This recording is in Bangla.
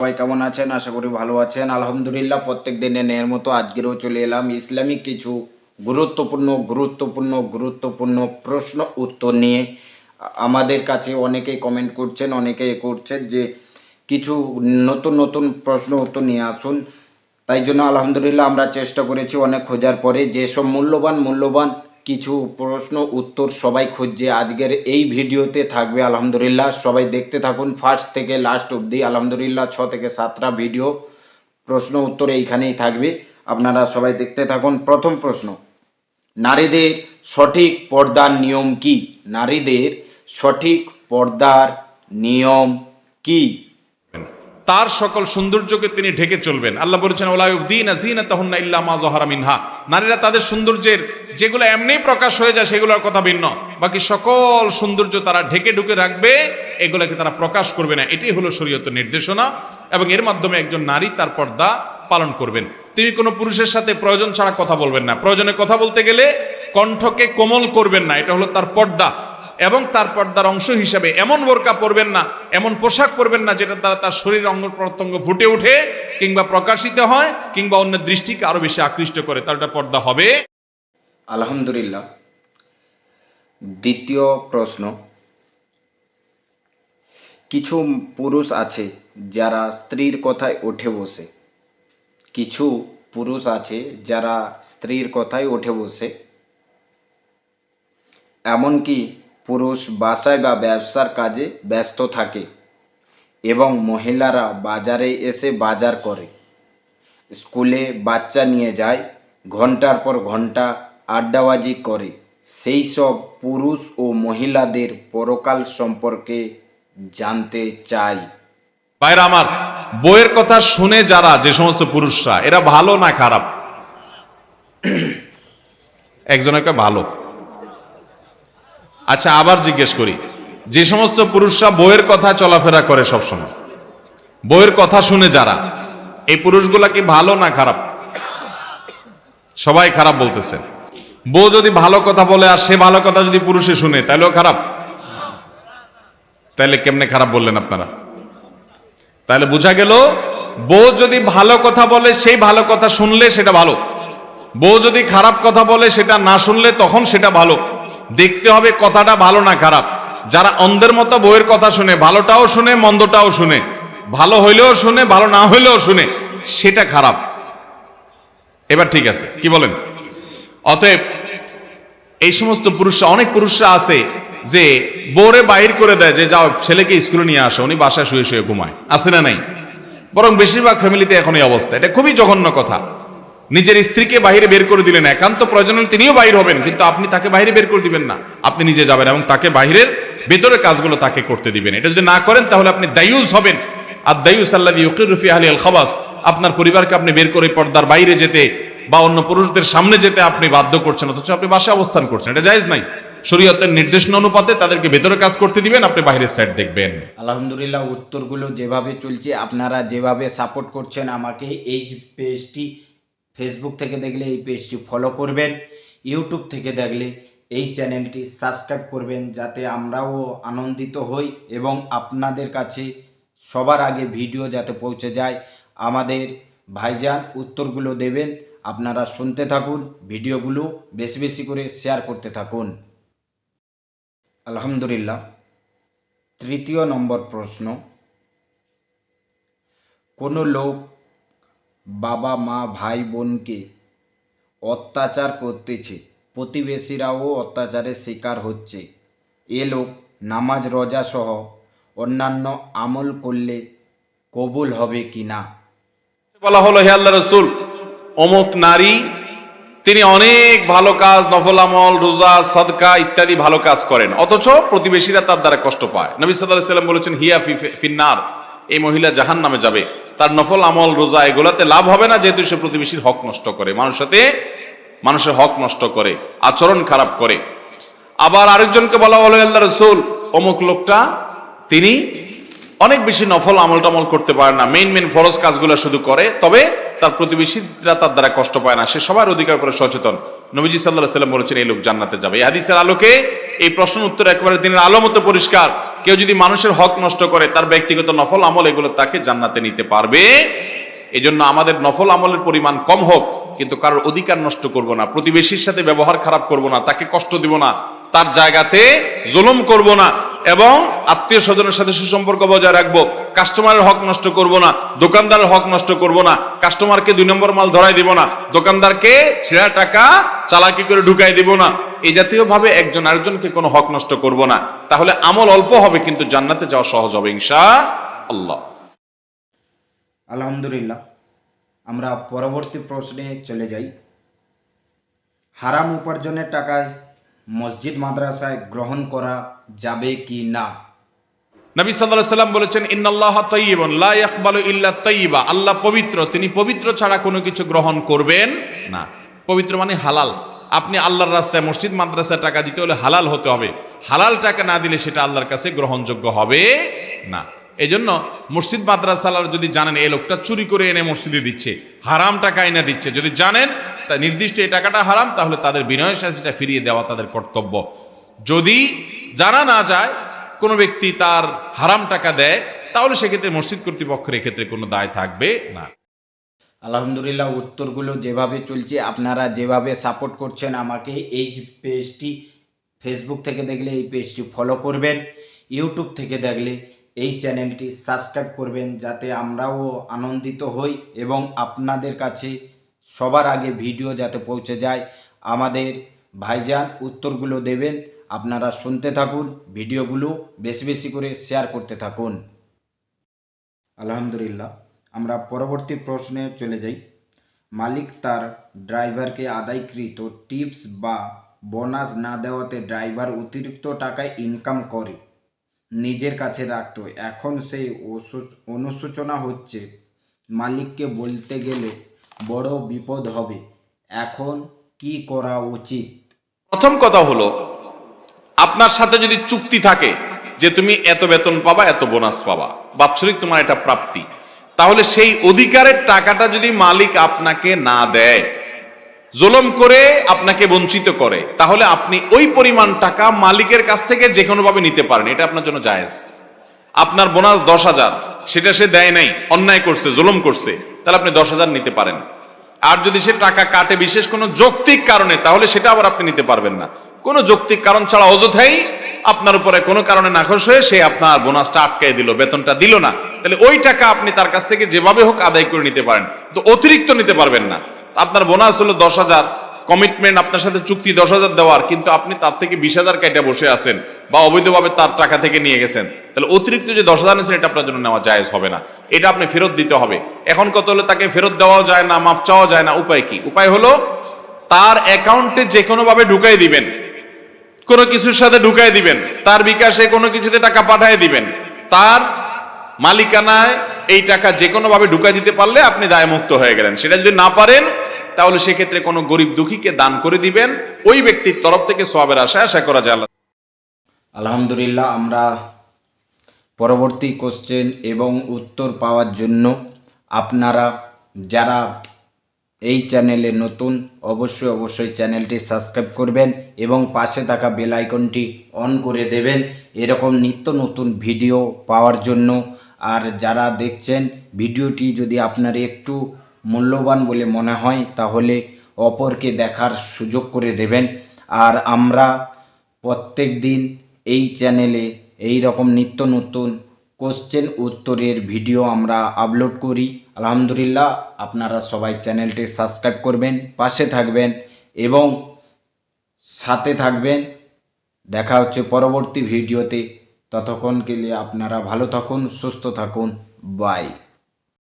সবাই কেমন আছেন? আশা করি ভালো আছেন। আলহামদুলিল্লাহ, প্রত্যেক দিনে নেয়ার মতো আজকেরও চলে এলাম ইসলামিক কিছু গুরুত্বপূর্ণ গুরুত্বপূর্ণ গুরুত্বপূর্ণ প্রশ্ন উত্তর নিয়ে। আমাদের কাছে অনেকেই কমেন্ট করছেন, অনেকেই করছেন যে কিছু নতুন নতুন প্রশ্ন উত্তর নিয়ে আসুন। তাই জন্য আলহামদুলিল্লাহ আমরা চেষ্টা করেছি অনেক খোঁজার পরে। যেসব মূল্যবান মূল্যবান কিছু প্রশ্ন, উত্তর সবাই খুঁজছে। আজকের এই ভিডিওতে থাকবে আলহামদুলিল্লাহ। সবাই দেখতে থাকুন ফার্স্ট থেকে লাস্ট অবধি। আলহামদুলিল্লাহ, ছ থেকে সাতটা ভিডিও প্রশ্ন, উত্তর এইখানেই থাকবে। আপনারা সবাই দেখতে থাকুন। প্রথম প্রশ্ন, নারীদের সঠিক পর্দার নিয়ম কি? নারীদের সঠিক পর্দার নিয়ম কি? তার সকল সৌন্দর্যকে তিনি ঢেকে চলবেন। আল্লাহ বলেছেন ওলাউদ্দিন আজিনা তাহুন্না ইল্লা মা জহারা মিনহা। নারীরা তাদের সৌন্দর্যের, যেগুলো এমনি প্রকাশ হয়ে যায়, সেগুলোর কথা ভিন্ন। বাকি সকল সৌন্দর্য তারা ঢেকে ঢুকে রাখবে, এগুলোকে তারা প্রকাশ করবে না। এটাই হলো শরীয়ত নির্দেশনা এবং এর মাধ্যমে একজন নারী তার পর্দা পালন করবেন। তিনি কোনো পুরুষের সাথে প্রয়োজন ছাড়া কথা বলবেন না। প্রয়োজনে কথা বলতে গেলে কণ্ঠকে কোমল করবেন না। এটা হলো তার পর্দা। এবং তার পর্দার অংশ হিসাবে এমন বোরকা পরবেন না, এমন পোশাক পরবেন না যেটা দ্বারা তার শরীর অঙ্গ প্রত্যঙ্গ ফুটে ওঠে কিংবা প্রকাশিত হয় কিংবা অন্য দৃষ্টিকে আরও বেশি আকৃষ্ট করে। তার একটা পর্দা হবে। আলহামদুলিল্লাহ। দ্বিতীয় প্রশ্ন। কিছু পুরুষ আছে যারা স্ত্রীর কথায় উঠে বসে। কিছু পুরুষ আছে যারা স্ত্রীর কথায় উঠে বসে। এমনকি পুরুষ বাসায় বা ব্যবসার কাজে ব্যস্ত থাকে এবং মহিলারা বাজারে এসে বাজার করে। স্কুলে বাচ্চা নিয়ে যায়, ঘণ্টার পর ঘণ্টা আড্ডাবাজি করে। সেই সব পুরুষ ও মহিলাদের পরকাল সম্পর্কে জানতে চাই। বাইরে আমার, বইয়ের কথা শুনে যারা যে সমস্ত পুরুষরা, এরা ভালো না খারাপ? একজনকে ভালো। আচ্ছা আবার জিজ্ঞেস করি। যে সমস্ত পুরুষরা বইয়ের কথা চলাফেরা করে সবসময়, বইয়ের কথা শুনে যারা, এই পুরুষগুলা কি ভালো না খারাপ? সবাই খারাপ বলতেছেন বউ যদি ভালো কথা বলে আর সে ভালো কথা যদি পুরুষে শুনে তাহলেও খারাপ? তাহলে কেমনে খারাপ বললেন আপনারা? তাহলে বোঝা গেল, বউ যদি ভালো কথা বলে, সেই ভালো কথা শুনলে সেটা ভালো। বউ যদি খারাপ কথা বলে, সেটা না শুনলে তখন সেটা ভালো। দেখতে হবে কথাটা ভালো না খারাপ। যারা অন্ধের মতো বইয়ের কথা শুনে, ভালোটাও শুনে, মন্দটাও শুনে। ভালো হইলেও শুনে, ভালো না হইলেও শুনে, সেটা খারাপ। এবার ঠিক আছে, কি বলেন? অতএব এই সমস্ত পুরুষরা, অনেক পুরুষরা আছে যে বোরে বাইর করে দেয়, যে যাও ছেলেকে স্কুলে নিয়ে আসো, উনি বাসায় শুয়ে শুয়ে ঘুমায়। আছে না নাই? বরং বেশিরভাগ ফ্যামিলিতে এখন এই অবস্থা। এটা খুবই জঘন্য কথা। নিজের স্ত্রীকে বাইরে বের করে দিলেন, একান্ত প্রয়োজন তিনিও বাইর হবেন, কিন্তু আপনি তাকে বাইরে বের করে দিবেন না। আপনি নিজে যাবেন এবং তাকে বাইরের ভেতরের কাজগুলো তাকে করতে দিবেন। এটা যদি না করেন, তাহলে আপনি দায়ুস হবেন। আর দায়ুস আল্লাহ ইউকির রফি আলী আল খাবাস আপনার পরিবারকে আপনি বের করে পর্দার বাইরে যেতে বা অন্য পুরুষদের সামনে যেতে আপনি বাধ্য করছেন, অথচ আপনি বাসায় অবস্থান করছেন। এটা জায়েজ নাই। শরীয়তের নির্দেশনা অনুপাতে তাদেরকে ভেতরে কাজ করতে দিবেন, আপনি বাইরের সাইড দেখবেন। আলহামদুলিল্লাহ, উত্তরগুলো যেভাবে চলছে, আপনারা যেভাবে সাপোর্ট করছেন, আমাকে এই পেজটি ফেসবুক থেকে দেখলে এই পেজটি ফলো করবেন ইউটিউব থেকে দেখলে এই চ্যানেলটি সাবস্ক্রাইব করবেন, যাতে আমরাও আনন্দিত হই এবং আপনাদের কাছে সবার আগে ভিডিও যাতে পৌঁছে যায়। আমাদের ভাইজান উত্তরগুলো দেবেন, আপনারা শুনতে থাকুন ভিডিওগুলো বেশি বেশি করে শেয়ার করতে থাকুন। আলহামদুলিল্লাহ। তৃতীয় নম্বর প্রশ্ন, কোনো লোক বাবা, মা, ভাই, বোনকে অত্যাচার করতেছে। প্রতিবেশীরাও অত্যাচারের শিকার হচ্ছে। এ লোক নামাজ, রোজা সহ অন্যান্য আমল করলে কবুল হবে কি না? বলা হলো, হে আল্লাহ রসুল, অমুক নারী, তিনি অনেক ভালো কাজ, নফল আমল, রোজা, সদকা ইত্যাদি ভালো কাজ করেন। অথচ প্রতিবেশীরা তার দ্বারা কষ্ট পায়। নবী সাল্লাহ সাল্লাম বলেছেন, হিয়া ফিন্নার। এই মহিলা জাহান নামে যাবে। তার নফল আমল, রোজা, এগুলাতে লাভ হবে না, যেহেতু সে প্রতিবেশীর হক নষ্ট করে। মানুষের সাথে মানুষের হক নষ্ট করে, আচরণ খারাপ করে। আবার আরেকজনকে বলা হলো, আল্লাহ রসুল, অমুক লোকটা, তিনি অনেক বেশি নফল আমল টামল করতে পারে না। মেইন মেইন ফরজ কাজগুলো শুধু করে, তবে তার প্রতিবেশীরা তার দ্বারা কষ্ট পায় না। সে সবার অধিকার করে সচেতন। নবীজি সাল্লাহ সাল্লাম বলেছেন, এই লোক জান্নাতে যাবে। এই হাদিসের আলোকে এই প্রশ্নের উত্তর একেবারে দিনের আলো মতো পরিষ্কার। কেউ যদি মানুষের হক নষ্ট করে, তার ব্যক্তিগত নফল আমল, এগুলো তাকে জান্নাতে নিতে পারবে। এই জন্য আমাদের নফল আমলের পরিমাণ কম হোক, কিন্তু কারোর অধিকার নষ্ট করব না, প্রতিবেশীর সাথে ব্যবহার খারাপ করব না, তাকে কষ্ট দিব না, তার জায়গাতে জুলুম করব না, এবং আত্মীয় স্বজনের সাথে সুসম্পর্ক বজায় রাখব, কাস্টমারের হক নষ্ট করব না, দোকানদারের হক নষ্ট করব না, কাস্টমারকে দুই নম্বর মাল ধরাই দিব না, দোকানদারকে ছেঁড়া টাকা চালাকি করে ঢুকাই দিব না। এই জাতীয় ভাবে একজন আরেকজনকে কোনো হক নষ্ট করব না। তাহলে আমল অল্প হবে কিন্তু জান্নাতে যাওয়া সহজ হবে ইনশা আল্লাহ আলহামদুলিল্লাহ আমরা পরবর্তী প্রশ্নে চলে যাই। হারাম উপার্জনের টাকায় মসজিদ মাদ্রাসায় গ্রহণ করা যাবে কি না? নবী সাল্লাল্লাহু সাল্লাম বলেছেন ইন্নাল্লাহ তাইয়িবুন লা ইয়াকবালু ইল্লা তাইয়িবা। আল্লাহ পবিত্র তিনি পবিত্র ছাড়া কোনো কিছু গ্রহণ করবেন না। পবিত্র মানে হালাল। আপনি আল্লাহর রাস্তায় মসজিদ, মাদ্রাসায় টাকা দিতে হলে হালাল হতে হবে। হালাল টাকা না দিলে সেটা আল্লাহর কাছে গ্রহণযোগ্য হবে না। এই জন্য মসজিদ মাদ্রাসালার যদি জানেন এই লোকটা চুরি করে এনে মসজিদে দিচ্ছে, হারাম টাকা এনে দিচ্ছে, যদি জানেন তা নির্দিষ্ট এই টাকাটা হারাম, তাহলে তাদের বিনয়ের সাথে ফিরিয়ে দেওয়া তাদের কর্তব্য। যদি জানা না যায়, কোনো ব্যক্তি তার হারাম টাকা দেয়, তাহলে সেক্ষেত্রে মসজিদ কর্তৃপক্ষের এক্ষেত্রে কোনো দায় থাকবে না। আলহামদুলিল্লাহ উত্তরগুলো যেভাবে চলছে, আপনারা যেভাবে সাপোর্ট করছেন আমাকে এই পেজটি ফেসবুক থেকে দেখলে এই পেজটি ফলো করবেন ইউটিউব থেকে দেখলে এই চ্যানেলটি সাবস্ক্রাইব করবেন যাতে আমরাও আনন্দিত হই এবং আপনাদের কাছে সবার আগে ভিডিও যাতে পৌঁছে যায়। আমাদের ভাইজান উত্তরগুলো দেবেন, আপনারা শুনতে থাকুন ভিডিওগুলো বেশি বেশি করে শেয়ার করতে থাকুন। আলহামদুলিল্লাহ। আমরা পরবর্তী প্রশ্নে চলে যাই। মালিক তার ড্রাইভারকে আদায়কৃত টিপস বা বোনাস না দেওয়াতে ড্রাইভার অতিরিক্ত টাকায় ইনকাম করে, নিজের কাছে রাখত। এখন সেই অনুশোচনা হচ্ছে, মালিককে বলতে গেলে বড় বিপদ হবে। এখন কি করা উচিত? প্রথম কথা হলো, আপনার সাথে যদি চুক্তি থাকে যে তুমি এত বেতন পাবা, এত বোনাস পাবা, বাৎসরিক তোমার এটা প্রাপ্তি। তাহলে সেই অধিকারের টাকাটা যদি মালিক আপনাকে না দেয়, জুলুম করে আপনাকে বঞ্চিত করে, তাহলে আপনি ওই পরিমাণ টাকা মালিকের কাছ থেকে যে কোনোভাবে নিতে পারেন। এটা আপনার জন্য জায়েজ। আপনার বোনাস দশ হাজার, সেটা সে দেয় নাই, অন্যায় করছে, জুলুম করছে, তাহলে আপনি দশ হাজার নিতে পারেন। আর যদি সে টাকা কাটে বিশেষ কোনো যৌক্তিক কারণে, তাহলে সেটা আবার আপনি নিতে পারবেন না। কোনো যৌক্তিক কারণ ছাড়া অযথাই আপনার উপরে কোনো কারণে নাখোশ হয়ে সে আপনার বোনাসটা আটকাই দিল, বেতনটা দিল না। তাহলে ওই টাকা আপনি তার কাছ থেকে যেভাবে হোক আদায় করে নিতে পারেন তো অতিরিক্ত নিতে পারবেন না। আপনার বোনাস হলো দশ হাজার কমিটমেন্ট আপনার সাথে চুক্তি দশ হাজার দেওয়ার, কিন্তু আপনি তার থেকে বিশ হাজার কেটে বসে আছেন বা অবৈধভাবে তার টাকা থেকে নিয়ে গেছেন। তাহলে অতিরিক্ত যে দশ হাজার নিয়েছেন, এটা আপনার জন্য নেওয়া জায়েজ হবে না। এটা আপনি ফেরত দিতে হবে। এখন কত হলে? তাকে ফেরত দেওয়াও যায় না, মাপ চাওয়া যায় না। উপায় কি? উপায় হলো, তার অ্যাকাউন্টে যে কোনো ভাবে ঢুকাই দিবেন। কোনো কিছুর সাথে ঢুকাই দিবেন। তার বিকাশে কোনো কিছুতে টাকা পাঠায় দিবেন। তার মালিকানায় এই টাকা যে কোনো ভাবে ঢুকাই দিতে পারলে আপনি দায়মুক্ত হয়ে গেলেন। সেটা যদি না পারেন, তাহলে সেক্ষেত্রে কোনো গরিব দুঃখীকে দান করে দিবেন। ওই ব্যক্তির তরফ থেকে সবের আশা আশা করা যায় আলহামদুলিল্লাহ, আমরা পরবর্তী কোশ্চেন এবং উত্তর পাওয়ার জন্য আপনারা যারা এই চ্যানেলে নতুন, অবশ্যই অবশ্যই চ্যানেলটি সাবস্ক্রাইব করবেন এবং পাশে থাকা বেল আইকনটি অন করে দেবেন। এরকম নিত্য নতুন ভিডিও পাওয়ার জন্য। আর যারা দেখছেন, ভিডিওটি যদি আপনার একটু মূল্যবান বলে মনে হয়, তাহলে অপরকে দেখার সুযোগ করে দেবেন। আর আমরা প্রত্যেক দিন এই চ্যানেলে এই রকম নিত্য নতুন কোশ্চেন উত্তরের ভিডিও আমরা আপলোড করি। আলহামদুলিল্লাহ, আপনারা সবাই চ্যানেলটি সাবস্ক্রাইব করবেন, পাশে থাকবেন এবং সাথে থাকবেন। দেখা হচ্ছে পরবর্তী ভিডিওতে ততক্ষণ গেলে আপনারা ভালো থাকুন, সুস্থ থাকুন। বাই